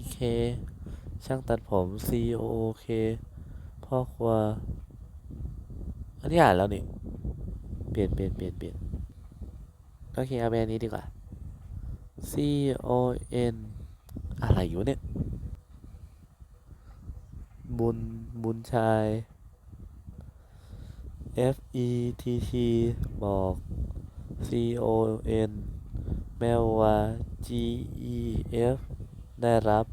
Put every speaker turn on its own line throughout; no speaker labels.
EK ช่างตัดผม COOK พ่อครัว อันนี้อ่านแล้วนี่ เปลี่ยนเปลี่ยนเปลี่ยนเปลี่ยนโอเคเอาแบบนี้ดีกว่า C O N อะไรอยู่เนี่ย บุญ บุญชาย F E T T บอก C O N แมวว่า G E F ได้รับ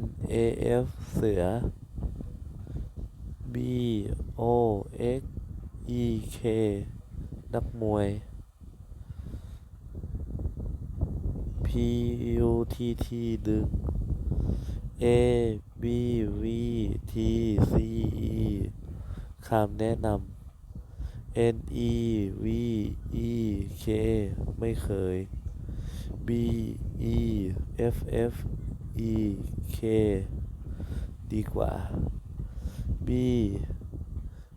N A F เสือ B O X E K นักมวย P U T T ดึง A B V T C E คำแนะนำ N E V E K ไม่เคย B E F F E K ดีกว่า B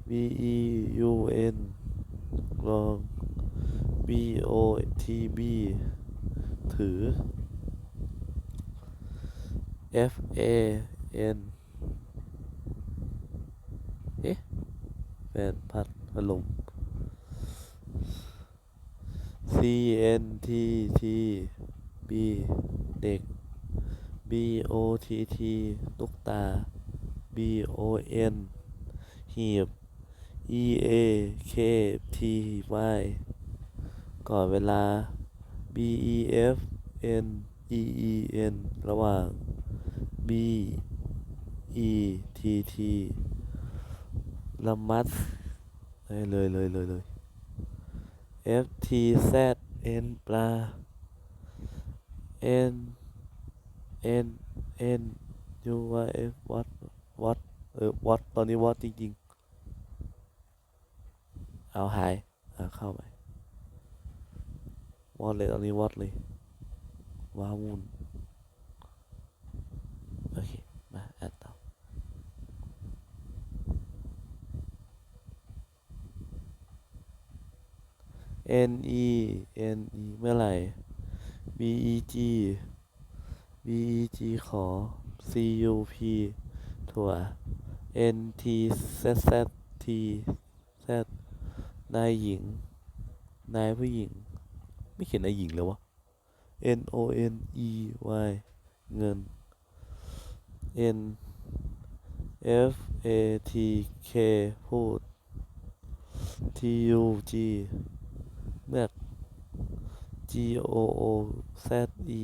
B E U N ลอง B O T B ถือ F A N เอ๊ะแฟนพัดพัดลม C N T T B เด็ก B O T T ตุ๊กตา B O N หีบ E A K T Y ก่อนเวลา B E F N E E N ระหว่าง B E T T ละมัดเลยเลยเลยเลยเลย F T Z N ปลา N N N U Y F what what เออ what ตอนนี้ what จริงๆ เอาหายเอาเข้าไป what เลยตอนนี้ what เลยว้าวุ่นโอเค มาอ่านต่อ N E N E เมื่อไหร่ B E G B E G ขอ C U P ถั่ว N T Z Z T Z นายหญิง นายผู้หญิง ไม่เขียนนายหญิงเลยวะ N O N E Y เงิน N F A T K พูด T U G เมือก G O O Z E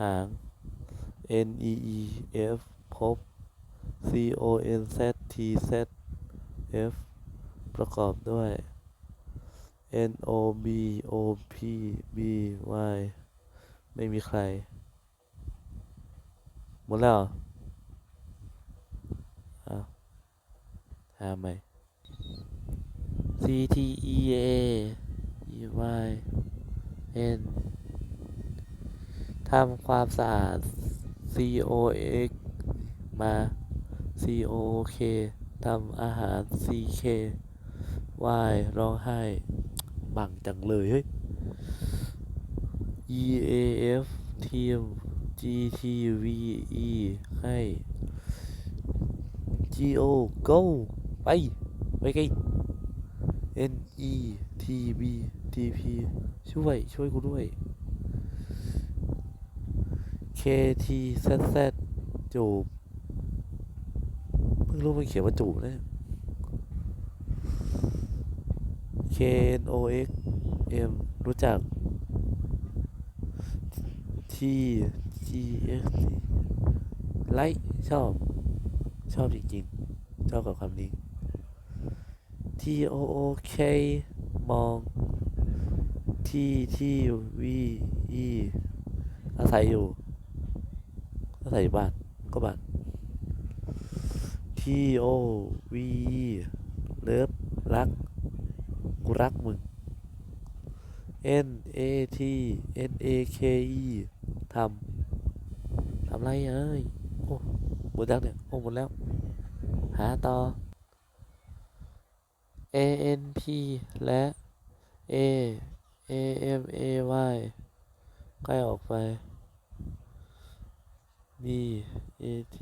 หาง N E E F พบ C O N Z T Z F ประกอบด้วย N O B O P B Y ไม่มีใคร หมดแล้วหรออ้าวหาใหม่ C T E A Y N ทำความสะอาด C O X มา C O O K ทำอาหาร C K Y ร้องไห้บังจังเลยเฮ้ย E A F ทีม G T V E ให้ G O go ไป ไปไกล N E T B T P ช่วย ช่วยกูด้วย K T Z Z จูบเพิ่งรู้มันเขียนว่าจูบนะ K N O X M รู้จัก T G X ไลค์ชอบ ชอบจริงๆ ชอบกับคำนี้ T O O K มอง T T V E อาศัยอยู่ อาศัยอยู่บ้าน ก็บ้าน T O V E เลิฟรัก กูรักมึง N A T N A K E ทำ ทำไรเอ้ย โอ้ หมดแล้วเนี่ย โอ้ หมดแล้ว หาต่อ ANP และ A AMAY ใกล้ออกไป B AT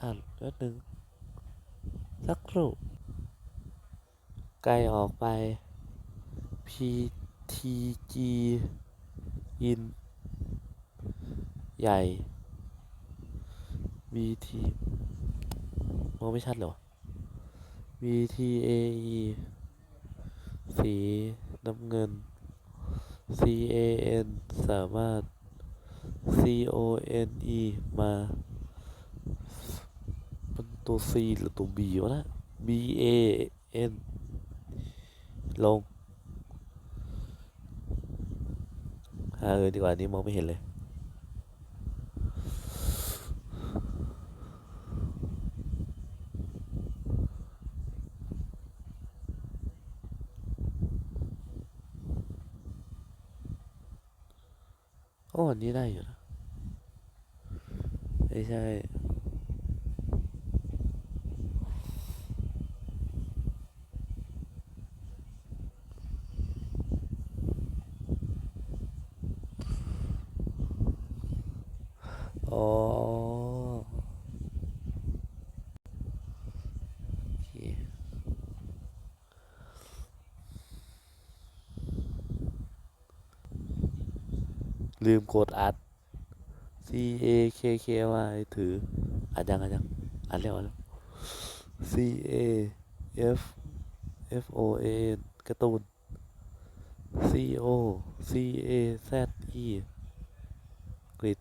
อ่านแล้วหนึ่งสักครู่ไกลออกไป PTG in ใหญ่ BT มองไม่ชัดเหรอ VTAE สีน้ำเงิน CAN สามารถ CONE มาเป็นตัว C หรือตัว B วะนะ BAN ลง หาเลยดีกว่านี้มองไม่เห็นเลย ก็วันนี้ได้อยู่นะไม่ใช่ ลืมกดอัด C A K K Y ถือ อัดยังอัดยังอัดแล้วอัดแล้ว C A F F O A กระตูน C O C A Z E กริด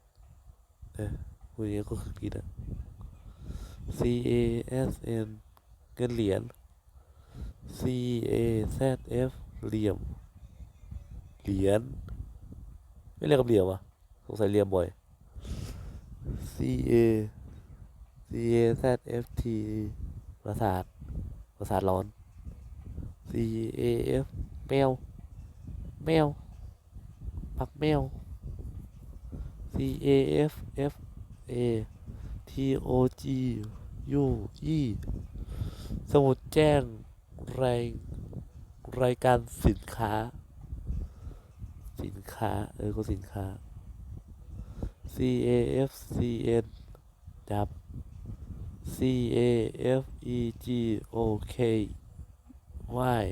เออคุยเนี้ก็คือกรีดอะ C A S N เงินเหรียญ C A Z F เหลี่ยม เหรียญ ไม่เรียกกับเรียมวะสงสัยเรียมบ่อย C A C A Z F T ประสาทประสาทร้อน C A F แมว แมว ปักแมว C A F F A T O G U E สมุดแจ้งรายรายการสินค้า สินค้า เออโฆษสินค้า C A F C N ดับ C A F E G O K Y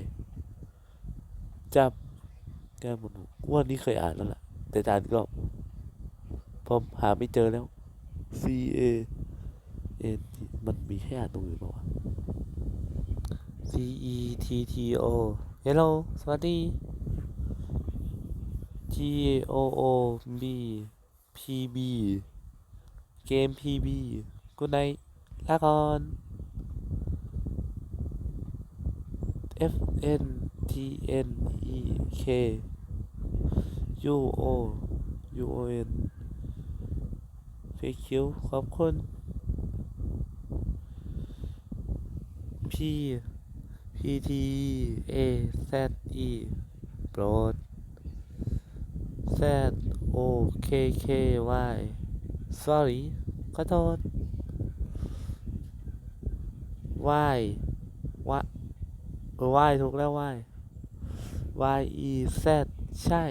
จับแก้มหนูว่านี้เคยอ่านแล้วล่ะ แต่อ่านก็พอหาไม่เจอแล้ว C A N มันมีให้อ่านตรงอื่นป่าวะ C E T T O Hello สวัสดี O O B P B เกม P B กูไนลาก่อน F N T N E K U O U O N เฟคิวขอบคุณ P P T A Z E โปรด Z O K K Y sorry ขอโทษ Y วะเออ Y ถูกแล้ว Y Y E Z ใช่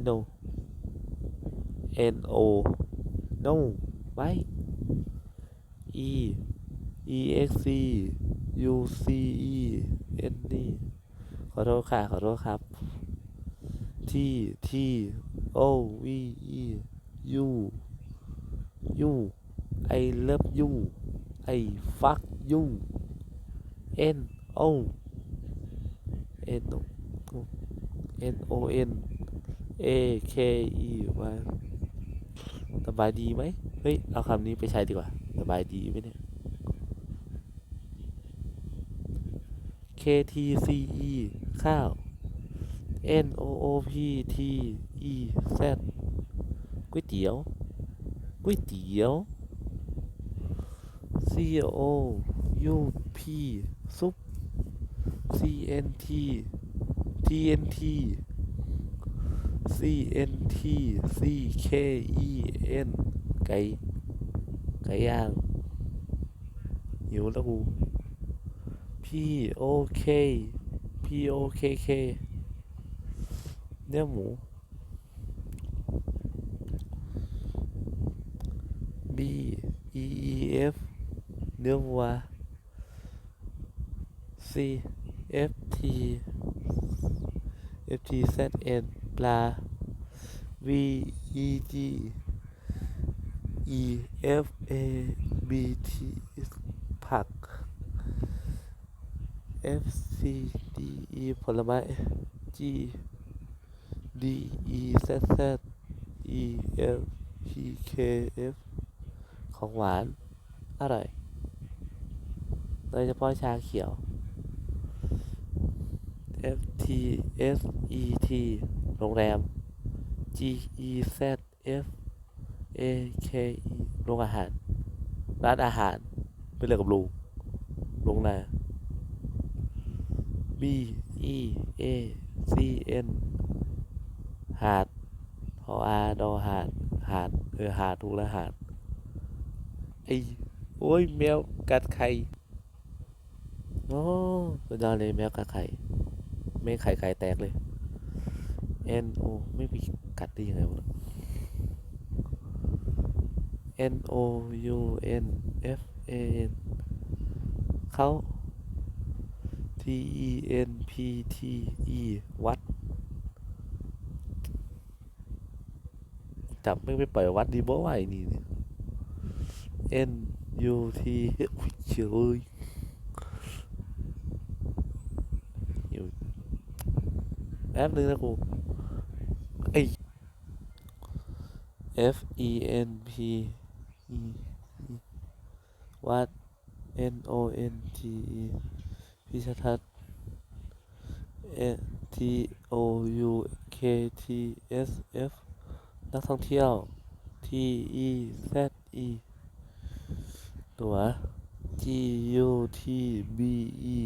N O N O no ไว้ E E X C U C E N D ขอโทษค่ะ ขอโทษครับ ที่ที่โอวีอียูยูไอเลิฟยูไอฟักยูเอ็นโอเอ็สบายดีไหมเฮ้ย เอาคำนี้ไปใช้ดีกว่าสบายดีไหมเนี่ย KTCE ข้าว N O O P T E Z ก๋วยเตี๋ยว ก๋วยเตี๋ยว C O U P ซุป C N T T N T C N T C K E N ไก่ไก่ย่างหิวแล้วกู P O K P O K K เนื้อหมู B E E F เนื้อวัว C F T F T Z N ปลา V E G E F A B T ผัก F C D E ผลไม้ G D E Z Z E F P K F ของหวาน อร่อย โดยเฉพาะชาเขียว F T S E T โรงแรม G E Z F A K E โรงอาหาร ร้านอาหารเป็นเรื่องกับลุงลงนา B E A C N พออาดอหาดหาดเออหาดถูกแล้วหาดไอโอ้ยแมวกัดไข่โอ้สุดยอดเลยแมวกัดไข่ไม่ไข่ไข่แตกเลย N O ไม่มีกัดได้ยังไงวะ N O U N F A N เขา T E N P T E วัด จับไม่งไปปล่อยวัดดีบ่ไหวนี่เนี่ย N U T อุ๊ยเฉยอยู่แป๊บนึงนะกูไอ F E N P E วัด N O N T E พิชทัศน์ N T O U K T S F นักท่องเที่ยว T E Z E ตัว G U T B E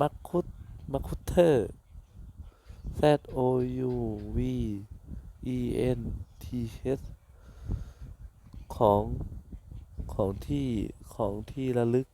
มักคุดมักคุเทอร์ Z O U V E N T H ของ ของที่ ของที่ระลึก